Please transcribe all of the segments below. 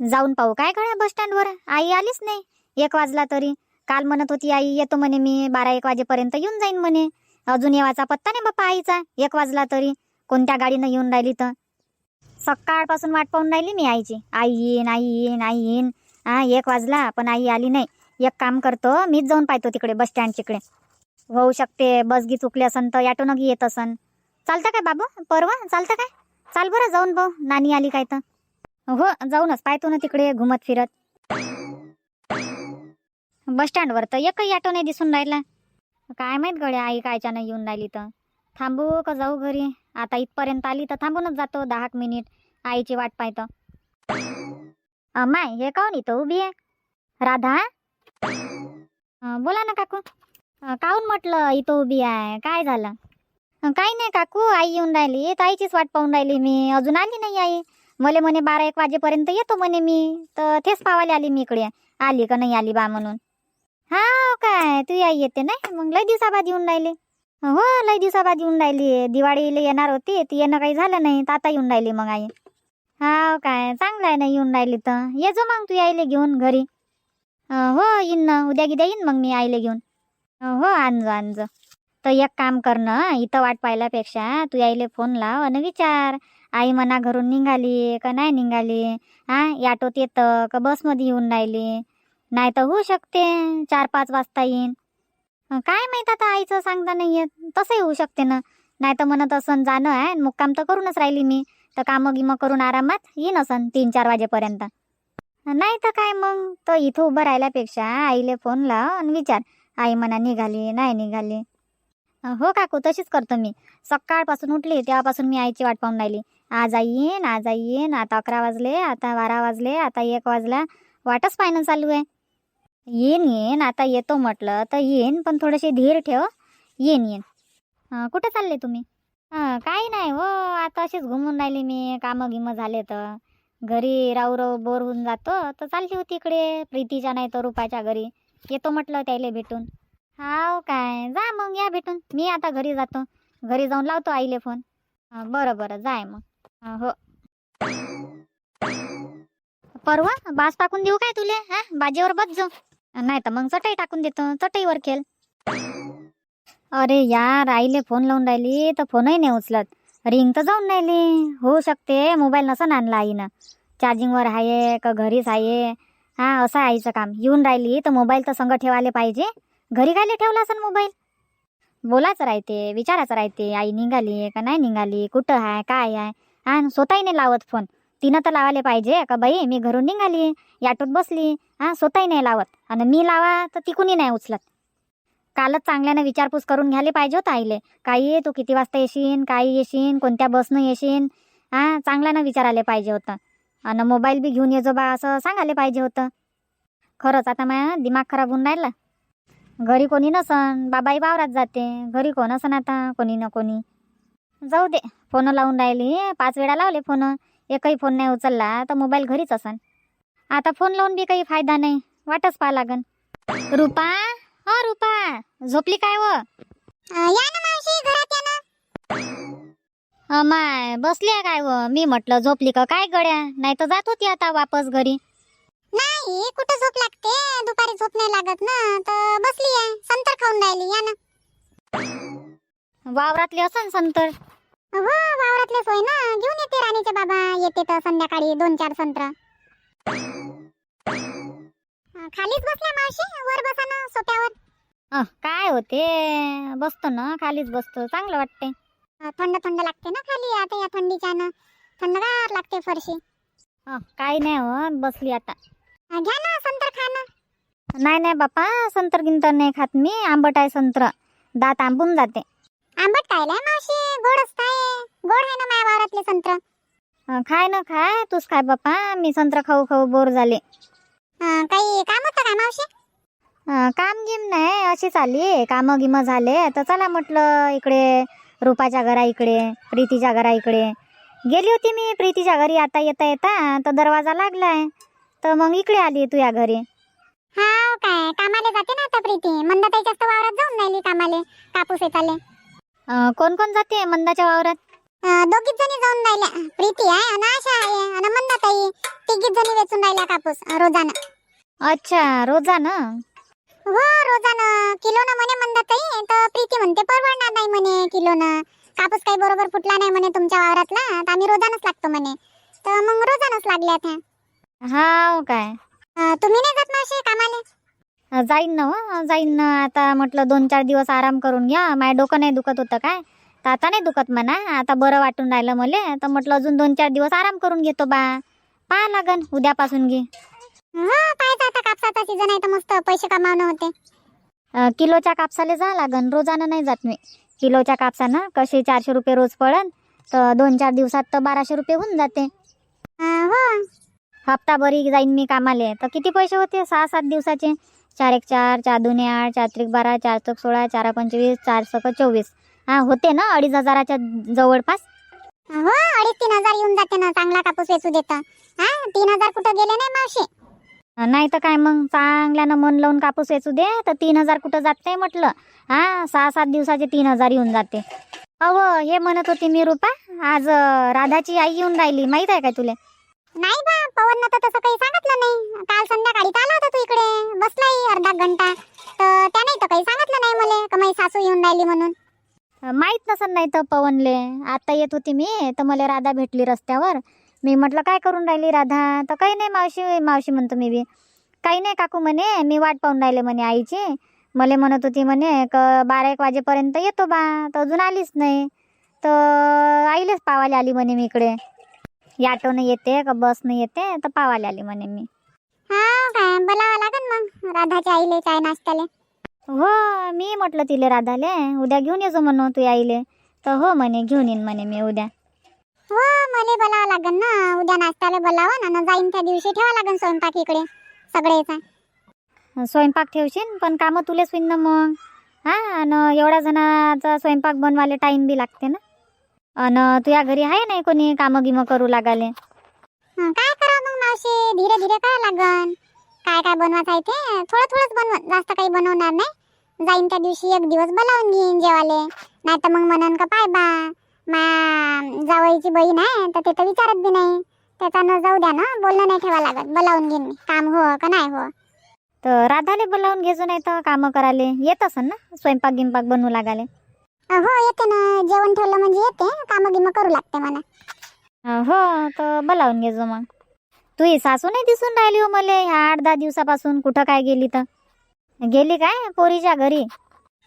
जाऊन पाहू. काय कळ्या बस स्टँडवर आई आलीच नाही. एक वाजला तरी. काल म्हणत होती आई येतो म्हणे मी. बारा एक वाजेपर्यंत येऊन जाईन म्हणे. अजून येवाचा पत्ता नाही बाप्पा आईचा. एक वाजला तरी. कोणत्या गाडीनं येऊन राहिली तर? सकाळपासून वाट पाहून राहिली मी आईची. आई येईन आई येईन आई येईन. हा एक वाजला पण आई आली नाही. एक काम करतो मीच जाऊन पाहतो तिकडे बस स्टँड तिकडे होऊ शकते. बस गी चुकली असन तर ॲटो नगी येत असन. चालतं काय बाबू? परवा? चालतं काय? चाल बरं जाऊन भाऊ नानी आली काय तर. हो जाऊनच. पाहतो ना तिकडे घुमत फिरत बस स्टँडवर तर एकही ऑटो नाही दिसून राहिला. काय माहीत गड्या आई कायच्या नाही येऊन राहिली तर. थांबू का जाऊ घरी? आता इथपर्यंत आली तर थांबूनच जातो दहा एक मिनिट आईची वाट पाहतो. माय हे काऊन इथं उभी आहे? राधा? बोला ना काकू. काऊन काहून म्हटलं इथं उभी आहे? काय झालं? काही नाही काकू आई येऊन राहिली. तर आईचीच वाट पाहून राहिली मी. अजून आली नाही आई. मले म्हणे बारा एक वाजेपर्यंत येतो म्हणे मी. तर तेच पावायला आली मी इकडे. आली का नाही आली बा म्हणून. हा काय तू आई येते नाही? मग लय दिवसाबाद येऊन राहिले. हो लय दिवसाबाद येऊन राहिली. दिवाळीला येणार होती ती येणं काही झालं नाही. तर आता येऊन राहिली मग आई. हा काय चांगलं आहे ना येऊन राहिली तर. ये जो मग तू यायले घेऊन घरी. हो येईन ना. उद्या गिद्या येईन मग मी आईले घेऊन. हो आणजो आणजो तर एक काम कर ना इथं वाट पाहिल्यापेक्षा तू आईले फोन लाव आणि विचार. आई मना घरून निघाली का नाही निघाली? हा? ॲटोत येतं का बसमध्ये येऊन राहिली? नाही तर होऊ शकते चार पाच वाजता येईन. काय माहीत आता आईचं सांगता नाही येत. तसंही होऊ शकते ना. नाही तर म्हणत असन जाणं आहे मुक्काम तर करूनच राहिली मी. तर कामं गिमं करून आरामात येईन असन तीन चार वाजेपर्यंत. नाही तर काय मग? तर इथं उभं राहिल्यापेक्षा आईले फोन लाव आणि विचार. आई म्हणा निघाली नाही निघाली. हो काकू तशीच करतो मी. सकाळपासून उठली तेव्हापासून मी आईची वाट पाहून राहिली. आज आई येईन आज आई येईन आता अकरा वाजले आता बारा वाजले आता एक वाजला. वाटच पाहणं चालू आहे. येईन येईन आता येतो म्हटलं तर येईन पण थोडेसे धीर ठेव. येईन येईन. कुठं चालले तुम्ही? काही नाही हो आता अशीच घुमून राहिली मी कामं गिमं झाले तर घरी राहू राहू बोर होऊन जातो तर चालली होती इकडे प्रीतीच्या नाही तर रुपाच्या घरी. येतो म्हटलं त्याला भेटून. हाव काय जा मग या भेटून. मी आता घरी जातो. घरी जाऊन लावतो आईले फोन. बरं बरं जाय मग. हो परवा बास टाकून देऊ काय तुले हा? बाजेवर बस जाऊ. नाही तर मग चटई टाकून देतो चटईवर खेळ. अरे यार आईले फोन लावून राहिली तर फोनही नाही उचलत. रिंग तर जाऊन राहिली. होऊ शकते मोबाईल नसन आणला आईनं. चार्जिंगवर आहे का घरीच आहे? हा असं आहे आईचं काम. येऊन राहिली तर मोबाईल तर संग ठेवायला पाहिजे. घरी गायले ठेवला असेल मोबाईल बोलायचं राहते विचारायचं राहते आई निघाली का नाही निघाली कुठं आहे काय आहे? हा न स्वतःही नाही लावत फोन तिनं तर लावायला पाहिजे का बाई मी घरून निघाली याटोत बसली. हा स्वतःही नाही लावत. आणि मी लावा तर ती कुणी नाही उचलत. कालच चांगल्यानं विचारपूस करून घ्यायला पाहिजे होतं आईले. काही तू किती वाजता येशील काही येशीन कोणत्या बसनं येशील हा चांगल्यानं विचारायला पाहिजे होतं. आणि मोबाईल बी घेऊन येजो बा असं सांगायला पाहिजे होतं. खरंच आता माझ्या दिमाग खराब होऊन राहिला. घरी कोणी नसन बाबाई वावरात जाते. घरी कोण असन आता? कोणी ना कोणी. जाऊ दे फोन लावून राहिली. पाच वेळा लावले फोन. एकही फोन नाही उचलला तर मोबाईल घरीच असन. आता फोन लावून बी काही फायदा नाही. वाटच पाहा लागन. रुपा? हो रुपा. झोपली काय व? या ना मावशी घरात या ना. अमाय बसली आहे काय व? मी म्हटलं झोपली का? काय गड्या? नाही तर जात होती आता वापस घरी. नाही कुठं झोप लागते? दुपारी झोप नाही लागत ना. तर बसली आहे. संतर खाऊन राहिली. या ना. वावरातली असन संतर हो वावरातले सोय ना. घेऊन येते राणीचे बाबा. येते तर संध्याकाळी दोन चार संत्र. अं, खालीच बसल्या मावशी? वर बसा ना सोप्यावर काय होते बसतो ना खालीच बसतो. चांगलं वाटते अं, थंड थंड लागते ना खाली. आता या थंडीच्या ना थंडगार लागते फरशी. काही नाही हो बसली आता. अं, घ्या ना संतर खा ना नाही नाही बापा संतर गिंतर नाही खात मी. आंबट आहे संत्र. दात आंबून जाते. आंबट काय लय मावशी? गोडच काय गोड आहे ना माझ्या वावरातले संत्र. अं, खाय ना खाय. तूच खाय बापा मी संत्र खाऊ खाऊ बोर झाले. अं, काही काम होतं का मावशी? अं, काम गिम नाही. अशीच आली कामं गिमं झाले. तर चला म्हटलं इकडे रुपाच्या घरा इकडे प्रीतीच्या घरा इकडे. गेली होती मी प्रीतीच्या घरी. आता येता येता तर दरवाजा लागलाय. तर मग इकडे आली तू या घरी. हा काय. कामाले जाते ना आता प्रीती. मंदाताईच्याच तर वावरात जाऊन राहिली कामाले. कापूस येताले. कोण कोण जाते मंदाच्या वावरात? दोघीच जणी जाऊन राहिल्या. प्रीती आहे आणि आशा आहे आणि मंदाताई. तिघीच जणी वेचून राहिल्या कापूस रोजानं. अच्छा रोजानं? हो रोजानं. किलोनं म्हणे म्हणतात तर प्रीती म्हणते परवडणार नाही म्हणे किलोनं. कापूस काही बरोबर फुटला नाही म्हणे तुमच्या वावरातला तर आम्ही रोजानच लागतो म्हणे. तर मग रोजानच लागल्यात ह्या. हाव काय. अं, तुम्ही नाही जात मावशी कामाले? अ, जाईन ना हो जाईन ना. आता म्हटलं दोन चार दिवस आराम करून घ्या. माझ्या डोकं नाही दुखत होतं काय? तर आता नाही दुखत म्हणा. आता बरं वाटून राहिलं मले. तर म्हटलं अजून दोन चार दिवस आराम करून घेतो बा. पहा लागन उद्यापासून घे. हो आता कापसाचा सीझन आहे तर मस्त पैसे कमावणं होते. अ, किलोच्या कापसाले जा लागन. रोजानं नाही जात मी. किलोच्या कापसानं कसे चारशे रुपये रोज पडन तर दोन चार दिवसात तर बाराशे रुपये होऊन जाते. अं, हो. हप्ताभरी जाईन मी कामाले. तर किती पैसे होते? सहा सात दिवसाचे. चार एक चार चार दोन आठ चार त्रिक बारा चार चौक सोळा चार पंचवीस चार सक चोवीस. हा होते ना अडीच हजाराच्या जवळपास? हो अडीच तीन हजार येऊन जाते ना चांगला कापूस वेचू देता. हा तीन हजार कुठं गेले नाही मावशी? नाही तर काय मग चांगल्यानं मन लावून कापूस वेचू दे तर तीन हजार कुठं जात नाही म्हटलं. हा सहा सात दिवसाचे तीन हजार येऊन जाते. अहो हे म्हणत होती मी रुपा आज राधाची आई येऊन राहिली माहीत आहे काय तुले? नाही बा पवन तर तसं काही सांगितलं नाही. काल संध्याकाळी घंटा. तर त्याने तर काही सांगितलं नाही मला का माझी सासू येऊन राहिली म्हणून. माहीत नसन नाही तर पवनले. आता येत होती मी तर मला राधा भेटली रस्त्यावर. मी म्हटलं काय करून राहिली राधा? तर काही नाही मावशी मावशी म्हणतो मी बी. काही नाही काकू म्हणे मी वाट पाहून राहिले म्हणे आईची. मला म्हणत होती म्हणे क बारा एक वाजेपर्यंत येतो बा तर अजून आलीच नाही. तर आईलेच पावाले आली म्हणे मी इकडे. ऑटोनं येते का बसनं येते तर पावाले आली म्हणे मी. हा काय बोलावं लागन मग. राधाच्या आईले चाय नाश्त्याले? हो मी म्हटलं तिले राधाले उद्या घेऊन येजो म्हणू तू आईले. तर हो म्हणे घेऊन येईन म्हणे मी उद्या. हो मला बोलावं लागन ना. उद्या नाश्त्याला बोलावं ना जाईन त्या दिवशी ठेवा लागन स्वयंपाक इकडे सगळेचा स्वयंपाक ठेवशील पण कामं तुलेच होईन ना मग. हा आणि एवढ्या जणांचा स्वयंपाक बनवायला टाईम बी लागते ना. अन तुझ्या घरी आहे नाही कोणी कामं गिमं करू लागाले हं, काय मावशी धीरे धीरे करा लागन. काय काय बनवायचं आहे ते? थोडं थोडंच बनव जास्त काही बनवणार नाही. जाईन त्या दिवशी एक दिवस बोलावून घेईन जेवाले नाही तर मग म्हणन का पाय बा मा जावईची बहीण आहे तर ते तर विचारत बी नाही. त्याच्यानं जाऊ द्या ना बोलणं नाही ठेवा लागत. बोलावून घेईन काम हो का नाही हो? तर राधाले बोलावून घेजो नाही तर कामं कराले येत असन ना स्वयंपाक गिंपाक बनवू लागाले हो येते ना. जेवण ठेवलं म्हणजे येते. कामं गिमं करू लागते मला. हो तर बोलावून घेजो मग. तुही सासू नाही दिसून राहिली हो मले. ह्या आठ दहा दिवसापासून कुठं काय गेली तर? गेली काय पोरीच्या घरी?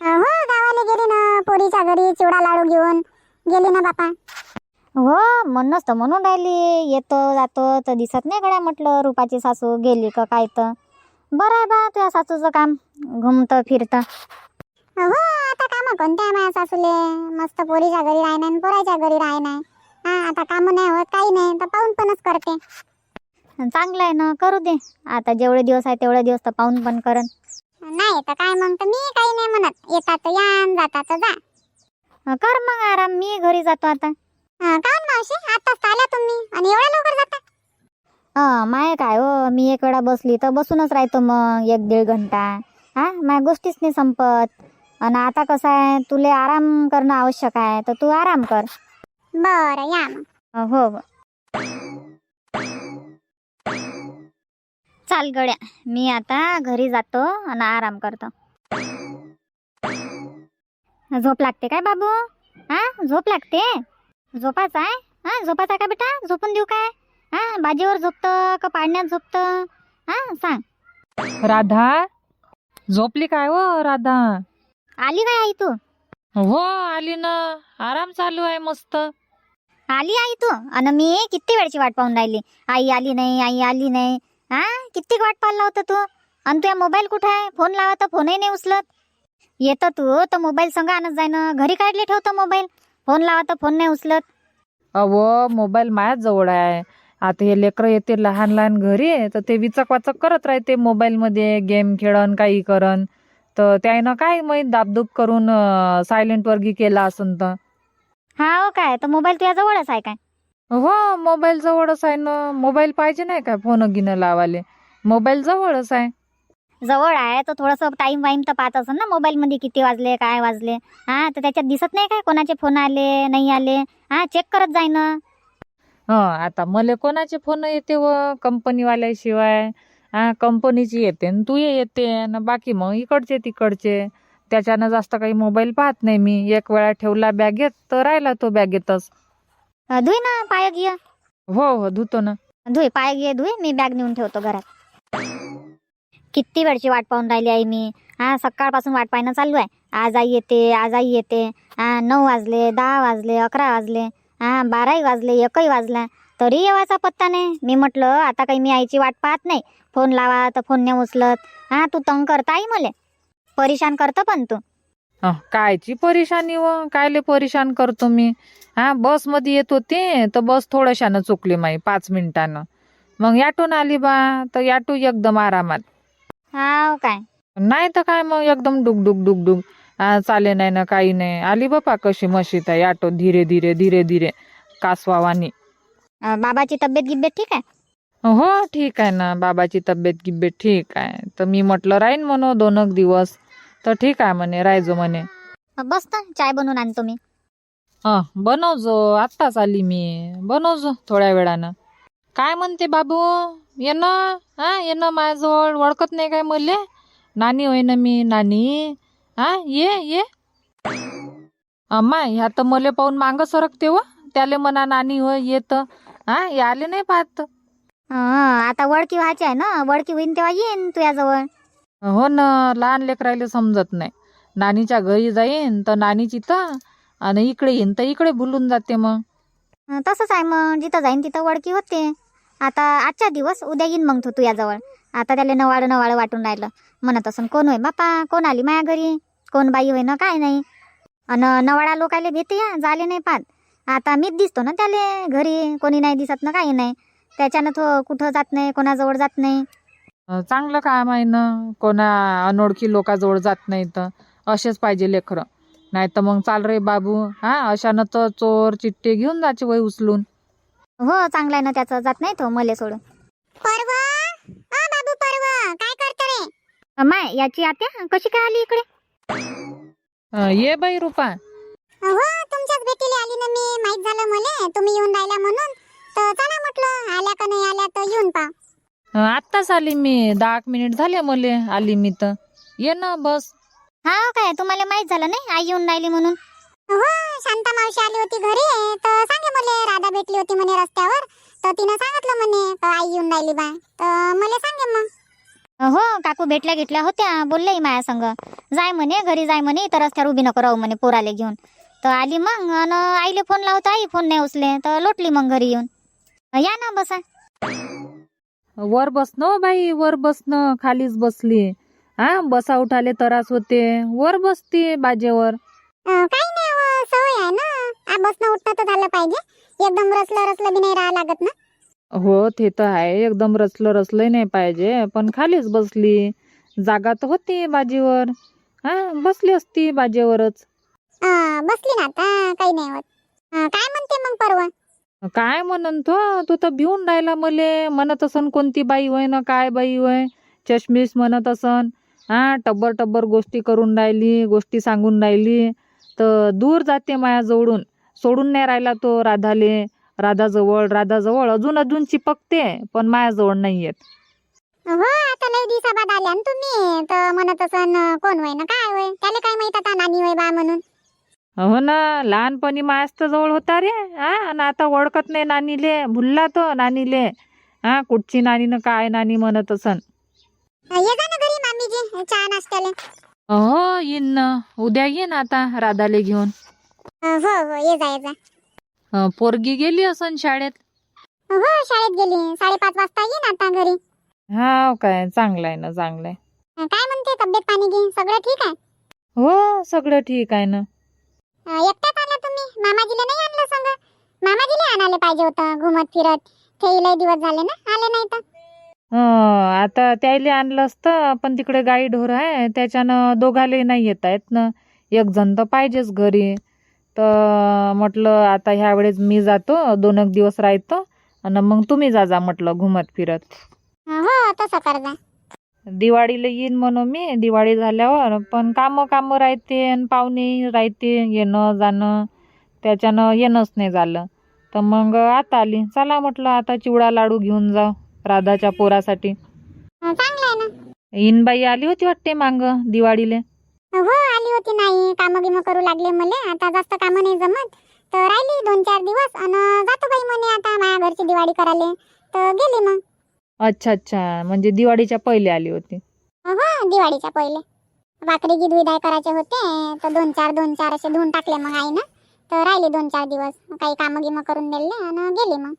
हो गावाला गेली ना पोरीच्या घरी चिवडा लाडू घेऊन. गेली ना बापा. हो म्हणूनच तर म्हणून राहिली. येतो जातो तर दिसत नाही गड्या म्हटलं. रुपाची सासू गेली का काय तर? बरं आहे बा तुझ्या सासूचं काम. घुमतं फिरतं. हो आता काम कोणत्या माझ्या सासूले? मस्त पोरीच्या घरी राही नाही पोराच्या घरी राही नाही हा आता काम नाही होत काही नाही. तर पाहून पणच करते. चांगलं आहे ना करू दे. आता जेवढे दिवस आहे तेवढे दिवस तर पाहून पण करन नाही तर काय मग तर मी काही नाही म्हणत. येतात तर या अन जातात तर जा. अं, कर मग आराम मी घरी जातो आता. हं, काहून मावशी आताच आल्या तुम्ही. आणि एवढ्या लवकर जाता? हा माय काय हो मी एक वेळा बसली तर बसूनच राहतो मग एक दीड घंटा. हा माझ्या गोष्टीच नाही संपत. आणि आता कसं आहे तुले आराम करणं आवश्यक आहे तर तू आराम कर. बरं या मग. अं, हो हो. चाल गड्या मी आता घरी जातो आणि आराम करतो. झोप लागते काय बाबू? हा? झोप लागते? झोपाच आहे? हा? झोपाच आहे का बेटा? झोपून देऊ काय? हा? बाजीवर झोपतं का पाळण्यात झोपतं? हा? सांग. राधा? झोपली काय हो राधा? आली काय आई तू? हो आली ना. आराम चालू आहे मस्त. आली आई तू? आणि मी किती वेळची वाट पाहून राहिली? आई आली नाही आई आली नाही. हा? किती वाट पाहिला होता तू? आणि तुझ्या मोबाईल कुठं आहे? फोन लावा तर फोनही नाही उचलत. येतं तू तर मोबाईल संग आणत जाय ना. घरी काढले ठेवतो मोबाईल. फोन लावा तर फोन नाही उचलत. अव मोबाईल माझ्याच जवळ आहे. आता हे लेकरं येते लहान लहान घरी तर ते विचक वाचक करत राहते मोबाईलमध्ये. गेम खेळन काही करन. तर त्यानं काय माहीत दाबदूब करून सायलेंट वर्गी केला असन तर. हा हो काय. तर मोबाईल तुझ्या जवळच आहे काय? हो मोबाईल जवळच आहे ना. मोबाईल पाहिजे नाही काय फोन गिनं लावाले मोबाईल जवळच आहे. जवळ आहे तर थोडंसं टाइम वाईम तर पाहत असेल ना मोबाईलमध्ये किती वाजले काय वाजले? हा तर त्याच्यात दिसत नाही काय कोणाचे फोन आले नाही आले? हा चेक करत जाय ना. हं आता मले कोणाचे फोन येते व कंपनीवाल्याशिवाय हा कंपनीची येते न तू येते न बाकी मग इकडचे तिकडचे. त्याच्यानं जास्त काही मोबाईल पाहत नाही मी. एक वेळा ठेवला बॅगेत तर राहिला तो बॅगेतच धुई ना पाय घे. हो हो धुतो ना. धुई पाय घे धुई. मी बॅग नेऊन ठेवतो घरात. किती वेळची वाट पाहून राहिली आहे मी? हा सकाळपासून वाट पाहणं चालू आहे. आज आई येते आज आई येते. हा नऊ वाजले दहा वाजले अकरा वाजले. हा बाराही वाजले एकही वाजला. तरी येवाचा पत्ता नाही. मी म्हटलं आता काही मी आईची वाट पाहत नाही. फोन लावा तर फोन नाही उचलत हा तू तंग करता आई मले. परेशान करतं पण तू. अह, कायची परेशानी व? कायले परेशान करतो मी? हा बसमध्ये येत होते तर बस थोड्याशानं चुकली माई पाच मिनिटानं. मग याटून आली बा तर याटू एकदम आरामात. हा काय? नाही तर काय मग एकदम डुक डुक डुक हा चाले नाही ना काही नाही. आली बापा कशी मशीत आहे ऑटो धीरे धीरे धीरे धीरे कासवावानी. अं, बाबाची तब्येत गिब्येत ठीक आहे? हो ठीक आहे ना बाबाची तब्येत गिब्येत ठीक आहे. तर मी म्हटलं राहीन म्हणू दोन एक दिवस. तर ठीक आहे म्हणे राहायचो म्हणे. बस तर चाय बनवून आणतो मी. हा बनवजो आत्ताच आली मी. बनवजो थोड्या वेळानं. काय म्हणते बाबू? ये ना हा ये ना माझ्याजवळ? ओळखत नाही काय मले? नानी होय ना मी नानी. हा ये ये. अम्मा ह्या तर मले पाहून मांग सरकते व त्याले म्हणा नानी होय येत हा याले नाही पाहत. हं, आता वळकी व्हायची आहे ना? वळकी होईन तेव्हा येईन तुझ्याजवळ. हो ना लहान लेकरायले समजत नाही. नानीच्या घरी जाईन तर नानीची तर आणि इकडे येईन तर इकडे भुलून जाते मग. अं, तसंच आहे मग. जिथं जाईन तिथं वळकी होते. आता आजच्या दिवस उद्या येईन मग तू तुझ्याजवळ. आता त्याला नवाळ नवाळ वाटून राहिलं. म्हणत असन कोण होय बापा? कोण आली माया घरी? कोण बाई होय ना काय नाही? अन नवाळा लोकाले भेटे या झाले नाही पाहत आता मीच दिसतो ना त्याले घरी. कोणी नाही दिसत ना काही नाही. त्याच्यानं तो कुठं जात नाही कोणाजवळ जात नाही. चांगलं काम आहे ना. कोणा अनोळखी लोकाजवळ जात नाही तर असेच पाहिजे लेकरं. नाही तर मग चाल रे बाबू. हा अशानं तर चोर चिट्टे घेऊन जायचे वय उचलून. हो चांगला आहे ना त्याचं. जात नाही तो मले सोडून. पर्व? अ बाबू पर्व. काय करतो रे? माय याची आत्या कशी काय आली इकडे? अं, ये बाई रुपा. हो तुमच्याच भेटीला आली ना मी. माहीत झालं मले. तुम्ही येऊन राहिला म्हणून. तर चला म्हटलं आल्या का नाही आल्या तर येऊन पा आत्ताच आली मी. दहा एक मिनिट झाले मले. आली मी तर. ये ना बस. हा काय? तुम्हाला माहीत झालं नाही? आई येऊन राहिली म्हणून. हो शांता मावशी आली होती घरी. तर सांगे मले राधा भेटली होती म्हणे रस्त्यावर. तर तिनं सांगितलं म्हणे का आई येऊन राहिली बा. तर मला सांगे मग. हो काकू भेटल्या घेतल्या होत्या. बोलल्याही माया संग. जाय म्हणे घरी जाय म्हणे तर रस्त्यावर उभी नको राहू म्हणे पोराले घेऊन. तर आली मग आणि आईले फोन लावता आई फोन नाही उचले तर लोटली मग घरी येऊन. या ना बसा. वर बसणं बाई वर बसणं खालीच बसली. हा बसा उठाले त्रास होते. वर बसते बाजेवर. काही नाही हो, सवय आहे ना. आ, बसणं उठणं तर झालं पाहिजे. एकदम रसलं रसलं बी नाही राहा लागत ना. हो ते तर आहे. एकदम रचलं रचलंही नाही पाहिजे. पण खालीच बसली. जागा तर होती बाजीवर. हा बसली असती बाजेवरच. अं, बसली ना आता. काही नाही होत. अं, काय म्हणते मग परवा? काय म्हणन तो? तू तर भिवून राहिला मले. म्हणत असन कोणती बाई होय ना काय बाई होय? चष्मीस म्हणत असन. हा टब्बर टब्बर गोष्टी करून राहिली गोष्टी सांगून राहिली. तर दूर जाते मायाजवळून सोडून नाही राहिला तो राधाले. राधाजवळ राधाजवळ अजून अजून चिपकते पण मायाजवळ नाही येत. हो आता लय दिवसाबाद आल्या ना तुम्ही. तर म्हणत असन कोण होय ना काय होय? त्याला काय माहीत आता नानी होय बा म्हणून. हो ना लहानपणी मायास्त जवळ होता रे. हा आणि आता ओळखत नाही नानीले. भुलला तो नानीले. हा कुठची नानी न काय नानी म्हणत असन. ये जा ना घरी मामीजी. चहा नाश्त्याले. हो येईन ना. उद्या येईन आता राधाले घेऊन. अं, हो हो ये जा ये जा. अं, पोरगी गेली असन शाळेत? हो शाळेत गेली. साडेपाच वाजता येईन आता घरी. हा काय चांगलं आहे ना चांगलं आहे काय म्हणते तब्येत पाणी गी? सगळं ठीक आहे? हो सगळं ठीक आहे ना. एकट्याच आल्या तुम्ही? मामाजीला नाही आणलं संग? मामाजीला आणायला पाहिजे होतं घुमत फिरत. ते लय दिवस झाले ना आले नाही तर हं, आता त्याले आणलं असतं पण तिकडे गाई ढोर आहे त्याच्यानं दोघाले नाही येत आहेत ना. एक जण तर पाहिजेच घरी. तर म्हटलं आता ह्या वेळेस मी जातो दोन एक दिवस राहतो आणि मग तुम्ही जा जा म्हटलं घुमत फिरत. हो तसं कर जा दिवाळीला येईन म्हणून मी दिवाळी झाल्यावर पण कामं कामं राहते आणि पाहुणे राहते येणं जाणं त्याच्यानं येणंच नाही झालं. तर मग आता आली. चला म्हटलं आता चिवडा लाडू घेऊन जाऊ राधाच्या पोरासाठी. इनबाई आली होती वाटते मांग दिवाळीले? हो आली होती नाही. कामं गिमं करू लागले मले. आता जास्त कामं नाही जमत. तर राहिली दोन चार दिवस अन जातो बाई म्हणे आता माझ्या घरची दिवाळी करायला. तर गेली मग. अच्छा अच्छा. म्हणजे दिवाळीच्या पहिले आली होती. हो दिवाळीच्या पहिले. भाकरी गी धुईधाय करायचे होते तर दोन चार दोन चार असे धुवून टाकले मग आईनं. तर राहिली दोन चार दिवस. काही कामं गिमं करून दिले आणि गेली मग.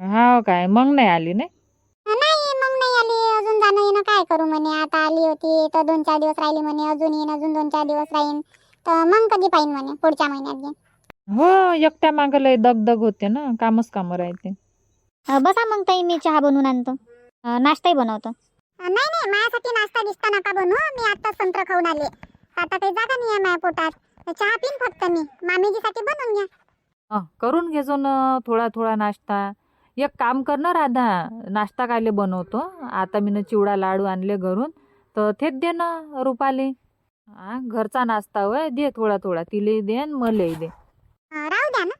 हा काय? मग नाही आली नाही नाही मग नाही आली. अजून जाणं येणं काय करू म्हणे? आता आली होती तर दोन चार दिवस राहिली म्हणे. अजून येईन अजून दोन चार दिवस राहीन. तर मग कधी पाहिन म्हणे? पुढच्या महिन्यात घेईन हो एकट्या मागं लय दगदग होते ना. कामच कामं राहते. बसा मग ताई मी चहा बनवून आणतो. नाश्ताही बनवतो. नाही नाही माझ्यासाठी नाश्ता दिसता नका बनवू मी आता संत्र खाऊन आले. आता काही जागा नाही आहे माझ्या पोटात. चहा पिन फक्त मी. मामीजीसाठी बनवून घ्या. अ, करून घेजो ना थोडा थोडा नाश्ता. एक काम कर ना राधा. नाश्ता कायले बनवतो. आता मी चिवडा लाडू आणले घरून. तर तेच दे ना रुपाले. हा घरचा नाश्ता होय दे थोडा थोडा. तिले दे आणि मलाही दे. अं, राहू द्या ना.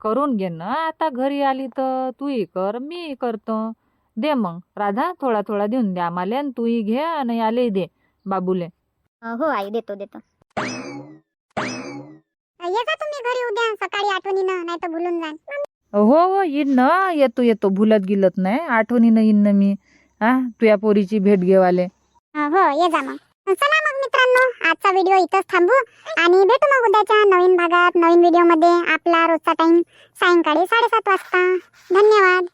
करून घे ना. आता घरी आली तर तूही कर मीही करतो. दे मग. राधा थोडा थोडा देऊन दे आम्हाला आणि तूही घे आणि याले दे बाबूले. अं, हो आई देतो देतो. ये जा तुम्ही घरी उद्या सकाळी आठवणीनं नाही तर भुलून जाण हो हो येईन ना. येतो येतो. भुलत गिलत नाही. आठवणीनं येईन ना मी. हा तुया पोरीची भेट घेवाले. अं, हो ये जा मग. चला मग मित्रांनो आजचा व्हिडिओ इथंच थांबू. आणि भेटू मग उद्याच्या नवीन भागात नवीन व्हिडिओमध्ये. आपला रोजचा टाइम सायंकाळी साडेसात वाजता. धन्यवाद.